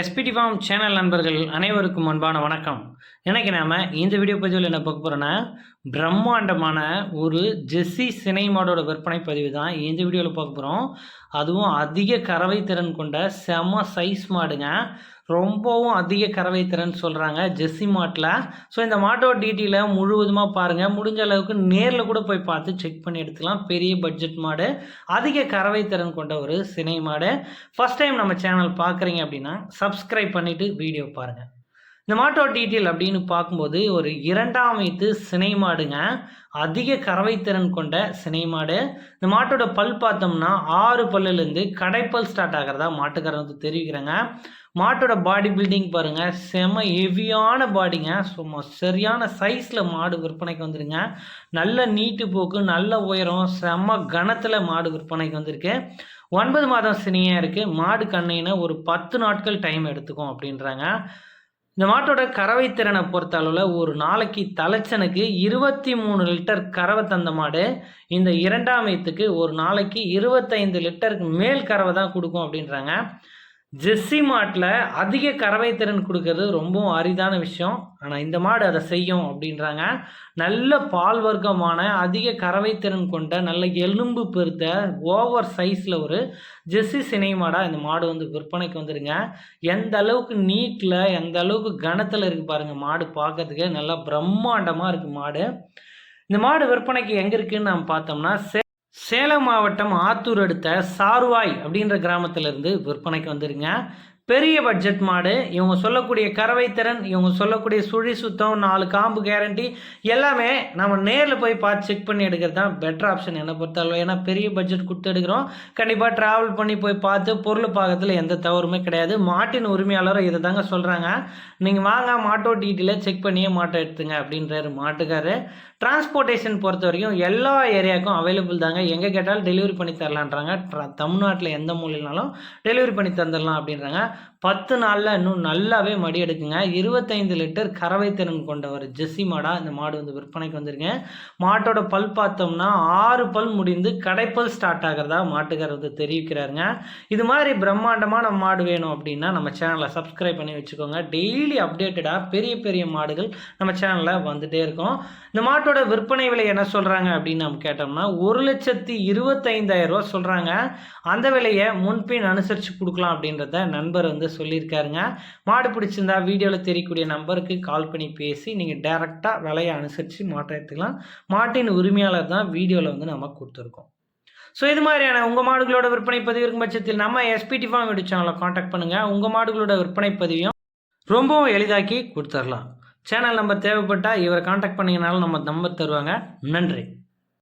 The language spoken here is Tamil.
எஸ்பிடி ஃபார்ம் சேனல் நண்பர்கள் அனைவருக்கும் அன்பான வணக்கம். எனக்கு நாம இந்த வீடியோ பதிவில் என்ன பார்க்க போகிறோன்னா பிரம்மாண்டமான ஒரு ஜெஸ்ஸி சினைமாடோட விற்பனை பதிவு தான் இந்த வீடியோவில் பார்க்க போகிறோம் அதுவும் அதிக கறவை திறன் கொண்ட செம சைஸ் மாடுங்க. ரொம்பவும் அதிக கறவை திறன் சொல்கிறாங்க ஜெஸ்ஸி மாட்டில். ஸோ இந்த மாட்டோட டீட்டெயில முழுவதுமாக பாருங்கள் முடிஞ்ச அளவுக்கு நேரில் கூட போய் பார்த்து செக் பண்ணி எடுத்துக்கலாம். பெரிய பட்ஜெட் மாடு அதிக கறவை திறன் கொண்ட ஒரு சினை மாடு. ஃபஸ்ட் டைம் நம்ம சேனல் பார்க்குறீங்க அப்படின்னா சப்ஸ்கிரைப் பண்ணிவிட்டு வீடியோ பாருங்கள் இந்த மாட்டோட டீட்டெயில் அப்படின்னு பார்க்கும்போது ஒரு இரண்டாம் வயது சினை மாடுங்க. அதிக கறவை திறன் கொண்ட சினை மாடு. இந்த மாட்டோட பல் பார்த்தோம்னா ஆறு பல்லுலேருந்து கடைப்பல் ஸ்டார்ட் ஆகிறதா மாட்டுக்காரன் வந்து தெரிவிக்கிறாங்க. மாட்டோட பாடி பில்டிங் பாருங்கள் செம ஹெவியான பாடிங்க சும்மா சரியான சைஸில் மாடு விற்பனைக்கு வந்துருங்க. நல்ல நீட்டு போக்கு நல்ல உயரம் செம கனத்தில் மாடு விற்பனைக்கு வந்திருக்கு. ஒன்பது மாதம் சினியாக இருக்குது மாடு கண்ணையின ஒரு பத்து நாட்கள் டைம் எடுத்துக்கும் அப்படின்றாங்க. இந்த மாட்டோட கறவை திறனை பொறுத்த அளவில் ஒரு நாளைக்கு தலைச்சனுக்கு இருபத்தி மூணு லிட்டர் கறவை தந்த மாடு இந்த இரண்டாம் வயத்துக்கு ஒரு நாளைக்கு இருபத்தைந்து லிட்டருக்கு மேல் கறவை தான் கொடுக்கும் அப்படின்றாங்க. ஜெர்சி மாட்டில் அதிக கறவை திறன் கொடுக்கறது ரொம்பவும் அரிதான விஷயம். ஆனால் இந்த மாடு அதை செய்யும் அப்படின்றாங்க. நல்ல பால் வர்க்கமான அதிக கறவை திறன் கொண்ட நல்ல எலும்பு பெருத்த ஓவர் சைஸில் ஒரு ஜெர்சி சினை மாடாக இந்த மாடு வந்து விற்பனைக்கு வந்துருங்க. எந்த அளவுக்கு நீட்டில் எந்த அளவுக்கு கனத்தில் இருக்குது பாருங்கள் மாடு பார்க்கறதுக்கு நல்லா பிரம்மாண்டமாக இருக்குது மாடு. இந்த மாடு விற்பனைக்கு எங்கே இருக்குதுன்னு நம்ம பார்த்தோம்னா சேலம் மாவட்டம் ஆத்தூர் அடுத்த சாருவாய் அப்படின்ற கிராமத்திலிருந்து விற்பனைக்கு வந்துருங்க. பெரிய பட்ஜெட் மாடு. இவங்க சொல்லக்கூடிய கறவை திறன் இவங்க சொல்லக்கூடிய சுழி சுத்தம் நாலு காம்பு கேரண்டி எல்லாமே நம்ம நேரில் போய் பார்த்து செக் பண்ணி எடுக்கிறது தான் பெட்டர் ஆப்ஷன் என்னை பொறுத்தளவு. ஏன்னா பெரிய பட்ஜெட் கொடுத்து எடுக்கிறோம். கண்டிப்பாக ட்ராவல் பண்ணி போய் பார்த்து பொருள் பார்க்கறதுல எந்த தவறுமே கிடையாது. மாட்டின் உரிமையாளரும் இதை தாங்க சொல்கிறாங்க நீங்கள் வாங்க மாட்டோ டீட்டெயிலாக செக் பண்ணியே மாட்டை எடுத்துங்க அப்படின்றாரு மாட்டுக்காரு. டிரான்ஸ்போர்ட்டேஷன் பொறுத்த வரைக்கும் எல்லா ஏரியாவுக்கும் அவைலபிள் தாங்க. எங்கே கேட்டாலும் டெலிவரி பண்ணி தரலான்றாங்க. தமிழ்நாட்டில் எந்த மூலையினாலும் டெலிவரி பண்ணி தந்துடலாம் அப்படின்றாங்க. பத்து நாளில் இன்னும் நல்லாவே மடி எடுக்குங்க. இருபத்தைந்து லிட்டர் கறவை திறன் கொண்ட ஒரு ஜெஸ்ஸி மாடாக இந்த மாடு வந்து விற்பனைக்கு வந்திருக்கேன் மாட்டோட பல் பார்த்தோம்னா ஆறு பல் முடிந்து கடைப்பல் ஸ்டார்ட் ஆகிறதா மாட்டுக்காரர் வந்து தெரிவிக்கிறாருங்க. இது மாதிரி பிரம்மாண்டமான மாடு வேணும் அப்படின்னா நம்ம சேனலை சப்ஸ்கிரைப் பண்ணி வச்சுக்கோங்க. டெய்லி அப்டேட்டடாக பெரிய பெரிய மாடுகள் நம்ம சேனலில் வந்துகிட்டே இருக்கும். இந்த மாட்டோட விற்பனை விலை என்ன சொல்கிறாங்க அப்படின்னு நம்ம கேட்டோம்னா ஒரு லட்சத்தி இருபத்தைந்தாயிரம் ரூபா சொல்கிறாங்க அந்த விலையை முன்பின் அனுசரித்து கொடுக்கலாம் அப்படின்றத நண்பர் வந்து சொல்லியிருக்காருங்க. மாடு பிடிச்சிருந்தா வீடியோவில் தெரியக்கூடிய நம்பருக்கு கால் பண்ணி பேசி நீங்கள் டேரெக்டாக விலையை அனுசரித்து மாட்டை எடுத்துக்கலாம் மாட்டின் உரிமையாளர் தான் வீடியோவில் வந்து நம்ம கொடுத்துருக்கோம். ஸோ இது மாதிரியான உங்கள் மாடுகளோட விற்பனை பதிவு இருக்கும் பட்சத்தில் நம்ம எஸ்பிடி ஃபார்ம் வீடியோ காண்டாக்ட் பண்ணுங்கள் உங்கள் மாடுகளோட விற்பனை பதிவையும் ரொம்பவும் எளிதாக்கி கொடுத்துடலாம் சேனல் நம்பர் தேவைப்பட்டால் இவரை காண்டாக்ட் பண்ணிங்கனாலும் நம்ம நம்பர் தருவாங்க. நன்றி.